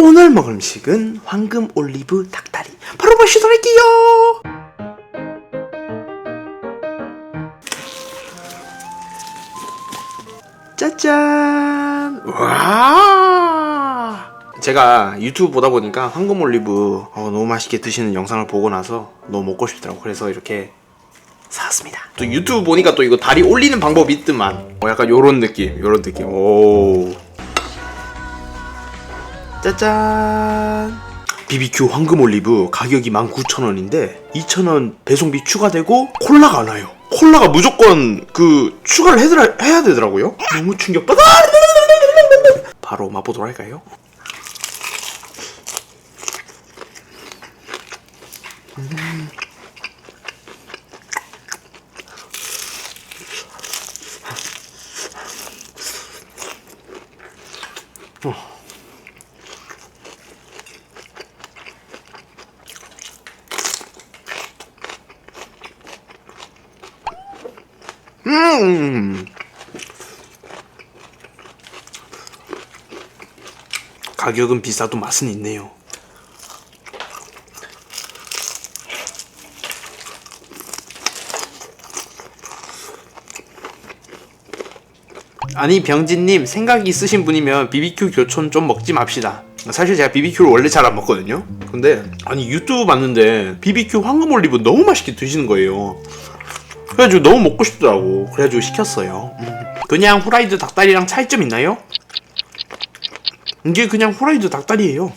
오늘 먹을 음식은 황금 올리브 닭다리. 바로 마시도록 할게요. 짜잔! 와! 제가 유튜브 보다 보니까 황금 올리브 어, 너무 맛있게 드시는 영상을 보고 나서 너무 먹고 싶더라고. 그래서 이렇게 사왔습니다. 또 유튜브 보니까 또 이거 다리 올리는 방법이 있더만. 어, 약간 요런 느낌 요런 느낌. 오 짜잔 BBQ 황금 올리브 가격이 19,000원인데 2,000원 배송비 추가되고 콜라가 안 와요 콜라가 무조건 그 추가를 해드라, 해야 되더라고요 너무 충격받아 바로 맛보도록 할까요? 음. 가격은 비싸도 맛은 있네요. 아니 병진님 생각이 있으신 분이면 BBQ 교촌 좀 먹지 맙시다. 사실 제가 BBQ를 원래 잘 안 먹거든요. 근데 아니 유튜브 봤는데 BBQ 황금 올리브 너무 맛있게 드시는 거예요. 그래가지고 너무 먹고 싶더라고. 그래가지고 시켰어요. 음. 그냥 후라이드 닭다리랑 차이점 있나요? 이게 그냥 후라이드 닭다리예요.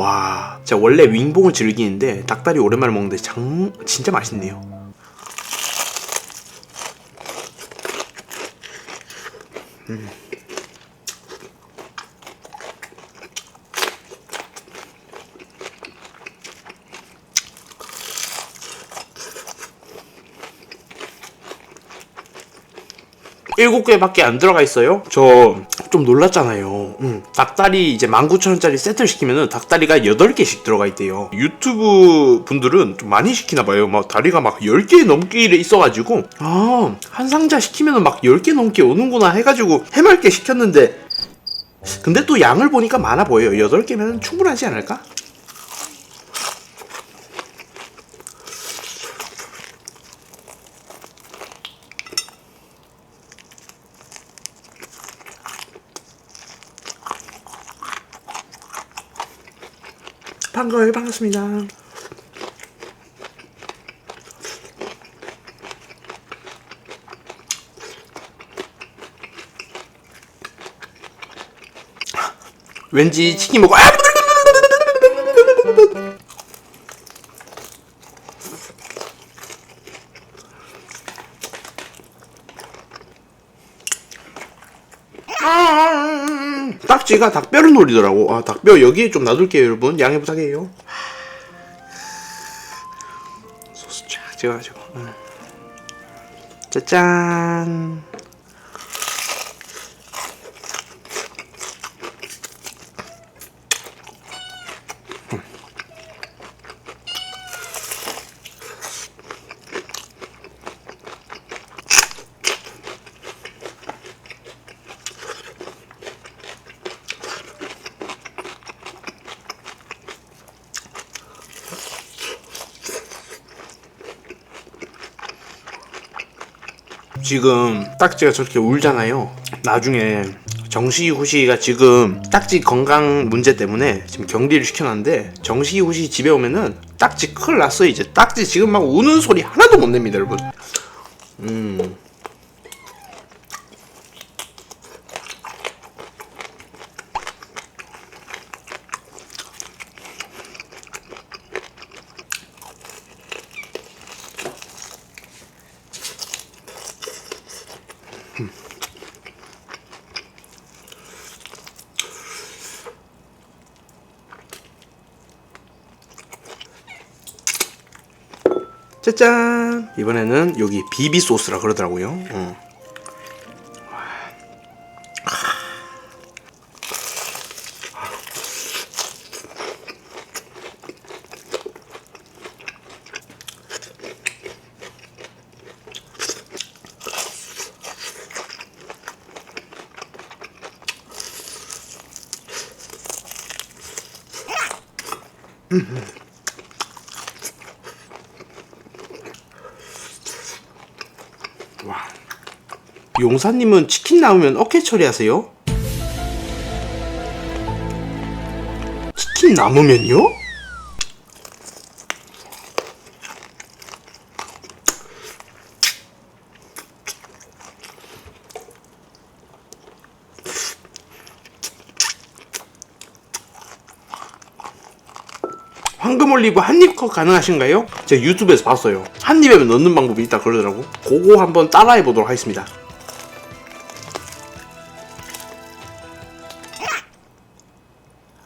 와, 제가 원래 윙봉을 즐기는데 닭다리 오랜만에 먹는데 장 진짜 맛있네요. 일곱 개밖에 안 들어가 있어요. 저 좀 놀랐잖아요. 음, 닭다리 이제 19,000원짜리 세트를 시키면은 닭다리가 8개씩 들어가 있대요. 유튜브 분들은 좀 많이 시키나 봐요. 막 다리가 막 10개 넘게 있어가지고 아, 한 상자 시키면은 막 10개 넘게 오는구나 해가지고 해맑게 시켰는데 근데 또 양을 보니까 많아 보여요. 8개면 충분하지 않을까? 반가워요. 반갑습니다. 왠지 치킨 먹고 아! 딱지가 닭뼈를 노리더라고. 아, 닭뼈 여기에 좀 놔둘게요, 여러분. 양해 부탁해요. 소스 쫙 찍어가지고. 음. 짜잔. 지금 딱지가 저렇게 울잖아요. 나중에 정식이 후시가 지금 딱지 건강 문제 때문에 지금 격리를 시켜놨는데 정식이 후시 집에 오면은 딱지 큰일 났어 이제 딱지 지금 막 우는 소리 하나도 못 냅니다 여러분. 음. 짜잔! 이번에는 여기 비비 소스라 그러더라고요. 어. 와. 용사님은 치킨 나오면 어깨 처리하세요? 치킨 남으면요? 황금 올리브 한입 컷 가능하신가요? 제가 유튜브에서 봤어요. 한 입에 넣는 방법이 있다 그러더라고. 그거 한번 따라해 보도록 하겠습니다.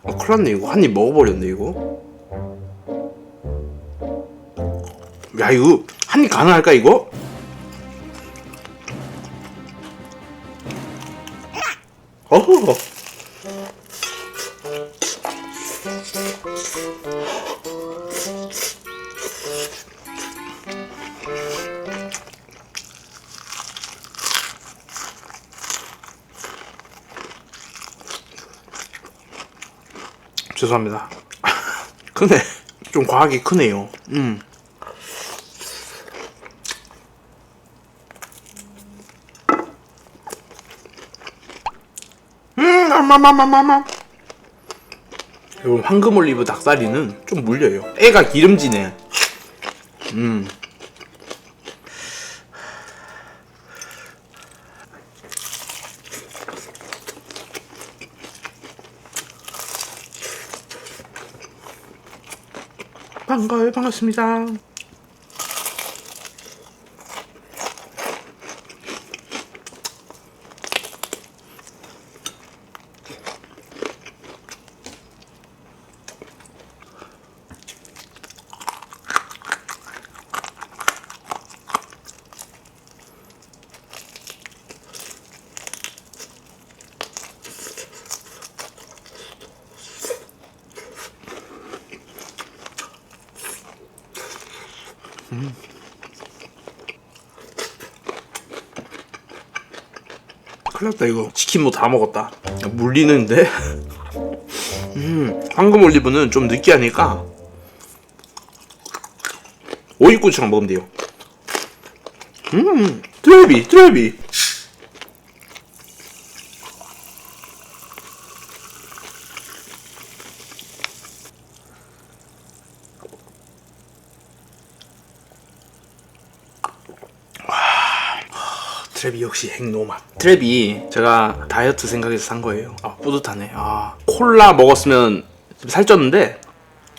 어, 큰일 났네, 이거. 한입 먹어버렸네, 이거. 야, 이거, 한입 가능할까, 이거? 죄송합니다. 크네. 좀 과하게 크네요. 음. 음, 아마마마마마. 요 황금 올리브 닭다리는 좀 물려요. 애가 기름지네. 음. 반가워요, 반갑습니다. 큰일 났다 이거. 치킨 뭐 다 먹었다. 물리는데? 음 황금 올리브는 좀 느끼하니까 오이고추랑 먹으면 돼요. 음 드라이비 드라이비 트랩이 역시 핵노맛. 트랩이 제가 다이어트 생각해서 산 거예요. 아. 뿌듯하네. 아 콜라 먹었으면 지금 살쪘는데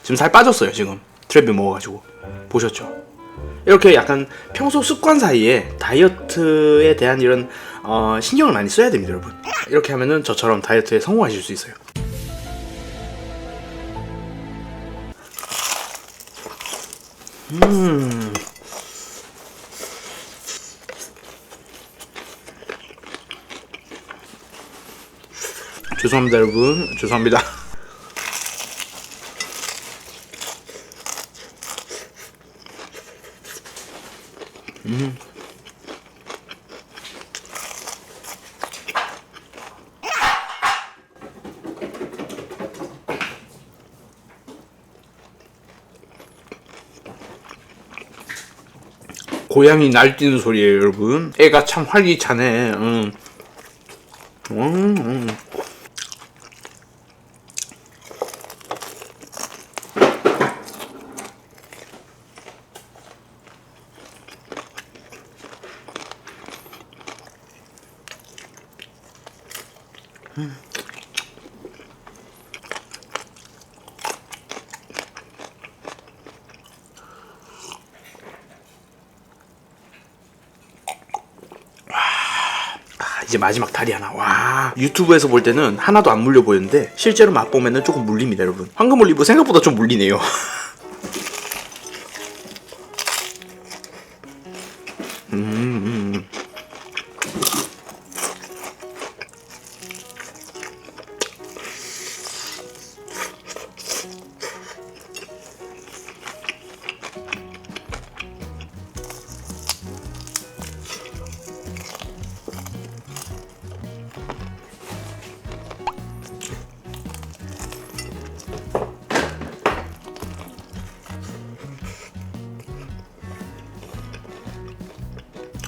지금 살 빠졌어요 지금. 트랩이 먹어가지고. 보셨죠? 이렇게 약간 평소 습관 사이에 다이어트에 대한 이런 어, 신경을 많이 써야 됩니다 여러분. 이렇게 하면은 저처럼 다이어트에 성공하실 수 있어요 죄송합니다 여러분. 죄송합니다. 고양이 날뛰는 소리예요 여러분. 애가 참 활기차네. 음. 음, 이제 마지막 다리 하나. 와. 유튜브에서 볼 때는 하나도 안 물려 보였는데 실제로 맛보면은 조금 물립니다, 여러분. 황금 올리브 생각보다 좀 물리네요.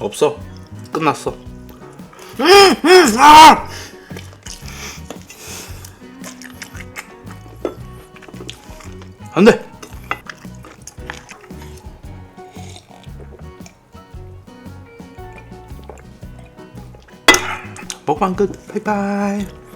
없어. 끝났어. 안 돼! 먹방 끝. 바이바이.